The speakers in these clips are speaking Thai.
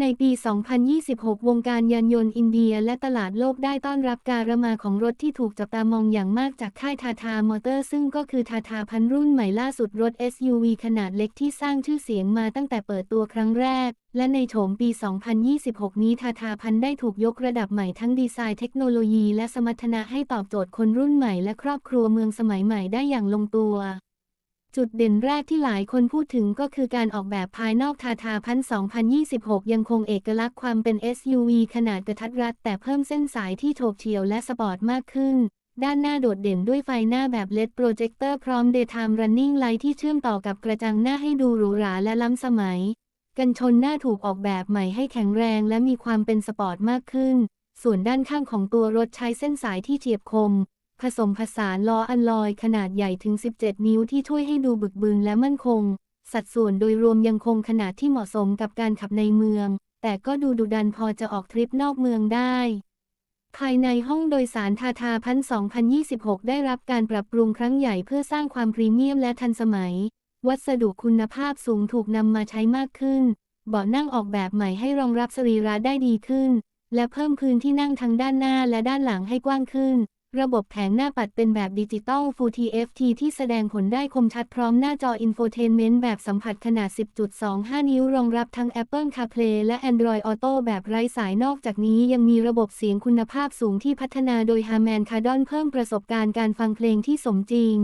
ในปี 2026 วงการยานยนต์อินเดียและตลาดโลกได้ต้อนรับการระมาของรถที่ถูกจับตามองอย่างมากจากค่ายทาทามอเตอร์ซึ่งก็คือทาทาพันรุ่นใหม่ล่าสุดรถ SUV ขนาดเล็กที่สร้างชื่อเสียงมาตั้งแต่เปิดตัวครั้งแรก และในโฉมปี 2026 นี้ทาทาพันได้ถูกยกระดับใหม่ทั้งดีไซน์เทคโนโลยีและสมรรถนะให้ตอบโจทย์คนรุ่นใหม่และครอบครัวเมืองสมัยใหม่ได้อย่างลงตัว จุดเด่นแรกที่หลายคนพูดถึงก็คือการออกแบบภายนอกทาทาพัน2026 ยังคงเอกลักษณ์ความเป็น SUV ขนาดกระทัดรัด แต่เพิ่มเส้นสายที่โฉบเฉี่ยวและสปอร์ตมากขึ้น ด้านหน้าโดดเด่นด้วยไฟหน้าแบบ LED โปรเจคเตอร์พร้อม Daytime Running Light ที่เชื่อมต่อกับกระจังหน้าให้ดูหรูหราและล้ำสมัย กันชนหน้าถูกออกแบบใหม่ให้แข็งแรงและมีความเป็นสปอร์ตมากขึ้น ส่วนด้านข้างของตัวรถใช้เส้นสายที่เฉียบคม ผสมผสานล้ออันลอยขนาดใหญ่ถึง 17 นิ้วที่ช่วยให้ดูบึกบึนและมั่นคง สัดส่วนโดยรวมยังคงขนาดที่เหมาะสมกับการขับในเมือง แต่ก็ดูดุดันพอจะออกทริปนอกเมืองได้ ภายในห้องโดยสารทาทาพัน2026 ได้รับการปรับปรุงครั้งใหญ่เพื่อสร้างความพรีเมียมและทันสมัย วัสดุคุณภาพสูงถูกนำมาใช้มากขึ้น เบาะนั่งออกแบบใหม่ให้รองรับสรีระได้ดีขึ้น และเพิ่มพื้นที่นั่งทั้งด้านหน้าและด้านหลังให้กว้างขึ้น ระบบแผงหน้าปัดเป็นแบบดิจิตอล Full TFT ที่แสดงผลได้คมชัดพร้อมหน้าจออินโฟเทนเมนต์แบบสัมผัสขนาด 10.25 นิ้ว รองรับทั้ง Apple CarPlay และ Android Auto แบบไร้สายนอกจากนี้ยังมีระบบเสียงคุณภาพสูงที่พัฒนาโดย Harman Kardon เพิ่มประสบการณ์การฟังเพลงที่สมจริง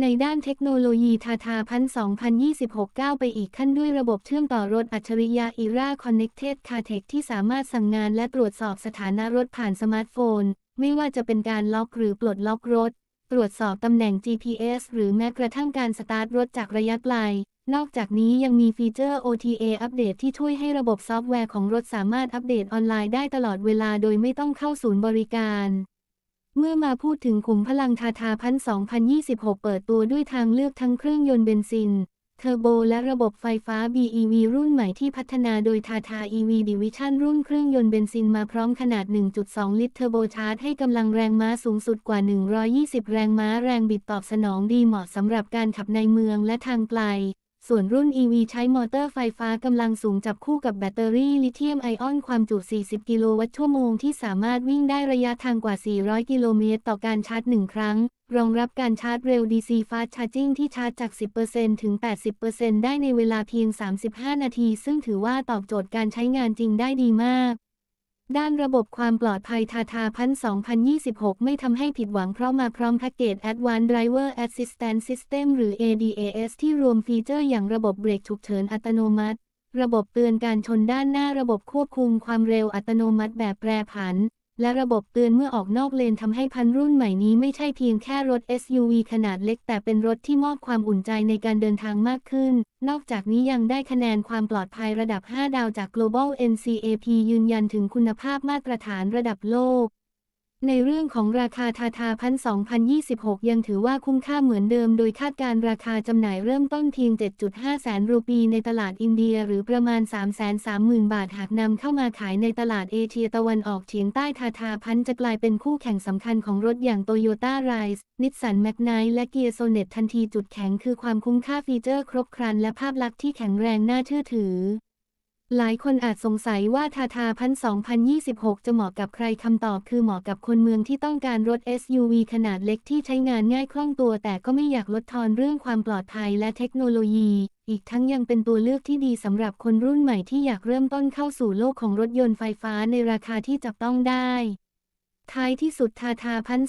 ในด้านเทคโนโลยีทาทาพัน2026ก้าวไปอีกขั้นด้วยระบบเชื่อมต่อรถอัจฉริยะ IRA Connected Car Tech ที่สามารถสั่งงานและตรวจสอบสถานะรถผ่านสมาร์ทโฟน ไม่ว่าจะเป็นการล็อกหรือปลดล็อกรถ ตรวจสอบตำแหน่ง GPS หรือแม้กระทั่งการสตาร์ทรถจากระยะไกล นอกจากนี้ยังมีฟีเจอร์ OTA อัปเดตที่ช่วยให้ระบบซอฟต์แวร์ของรถสามารถอัปเดตออนไลน์ได้ตลอดเวลาโดยไม่ต้องเข้าศูนย์บริการเมื่อมาพูดถึงขุมพลังทาทาพัน2026 เปิดตัวด้วยทางเลือกทั้งเครื่องยนต์เบนซิน เทอร์โบและระบบไฟฟ้า BEV รุ่นใหม่ที่พัฒนาโดย Tata EV Division รุ่นเครื่องยนต์เบนซินมาพร้อมขนาด 1.2 ลิตรเทอร์โบชาร์จให้กำลังแรงม้าสูงสุดกว่า 120 แรงม้าแรงบิดตอบสนองดีเหมาะสำหรับการขับในเมืองและทางไกล ส่วนรุ่น EV ใช้มอเตอร์ไฟฟ้ากำลังสูงจับคู่กับแบตเตอรี่ลิเธียมไอออนความจุ 40 กิโลวัตต์ชั่วโมงที่สามารถวิ่งได้ระยะทางกว่า 400 กิโลเมตรต่อการชาร์จ 1 ครั้ง รองรับการชาร์จเร็ว DC Fast Charging ที่ชาร์จจาก 10%ถึง 80%ได้ในเวลาเพียง 35 นาที ซึ่งถือว่าตอบโจทย์การใช้งานจริงได้ดีมาก ด้านระบบความปลอดภัยทาทาพัน2026 ไม่ทำให้ผิดหวังเพราะมาพร้อมแพ็กเกจ Advanced Driver Assistance System หรือ ADAS ที่รวมฟีเจอร์อย่างระบบเบรกฉุกเฉินอัตโนมัติ ระบบเตือนการชนด้านหน้าระบบควบคุมความเร็วอัตโนมัติแบบแปรผัน และระบบเตือนเมื่อออกนอกเลนทำให้พันรุ่นใหม่นี้ไม่ใช่เพียงแค่รถ SUV ขนาดเล็ก แต่เป็นรถที่มอบความอุ่นใจในการเดินทางมากขึ้น นอกจากนี้ยังได้คะแนนความปลอดภัยระดับ 5 ดาวจาก Global NCAP ยืนยันถึงคุณภาพมาตรฐานระดับโลก ในเรื่องของราคาทาทาพัน2026 ยังถือว่าคุ้มค่าเหมือนเดิม โดยคาดการราคาจำหน่ายเริ่มต้นเพียง 7.5 แสนรูปีในตลาดอินเดีย หรือประมาณ 330,000 บาท หากนำเข้ามาขายในตลาดเอเชียตะวันออกเฉียงใต้ทาทาพันจะกลายเป็นคู่แข่งสำคัญของรถอย่างโตโยต้าไรส์นิสสันแมกไนและเกียร์โซเนตทันทีจุดแข็งคือความคุ้มค่าฟีเจอร์ครบครันและภาพลักษณ์ที่แข็งแรงน่าเชื่อถือ หลายคนอาจสงสัยว่าทาทาพัน2026 จะเหมาะกับใครคำตอบคือเหมาะกับคนเมืองที่ต้องการรถ SUV ขนาดเล็กที่ใช้งานง่ายคล่องตัวแต่ก็ไม่อยากลดทอนเรื่องความปลอดภัยและเทคโนโลยี อีกทั้งยังเป็นตัวเลือกที่ดีสำหรับคนรุ่นใหม่ที่อยากเริ่มต้นเข้าสู่โลกของรถยนต์ไฟฟ้าในราคาที่จับต้องได้ท้ายที่สุดทาทาพัน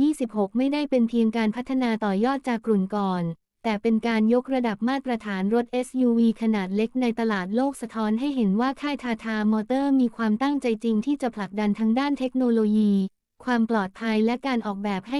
2026 ไม่ได้เป็นเพียงการพัฒนาต่อยอดจากกลุ่นก่อน แต่เป็นการยกระดับมาตรฐานรถ SUV ขนาดเล็กในตลาดโลกสะท้อนให้เห็นว่าค่ายทาทามอเตอร์มีความตั้งใจจริงที่จะผลักดันทั้งด้านเทคโนโลยี ความปลอดภัยและการออกแบบให้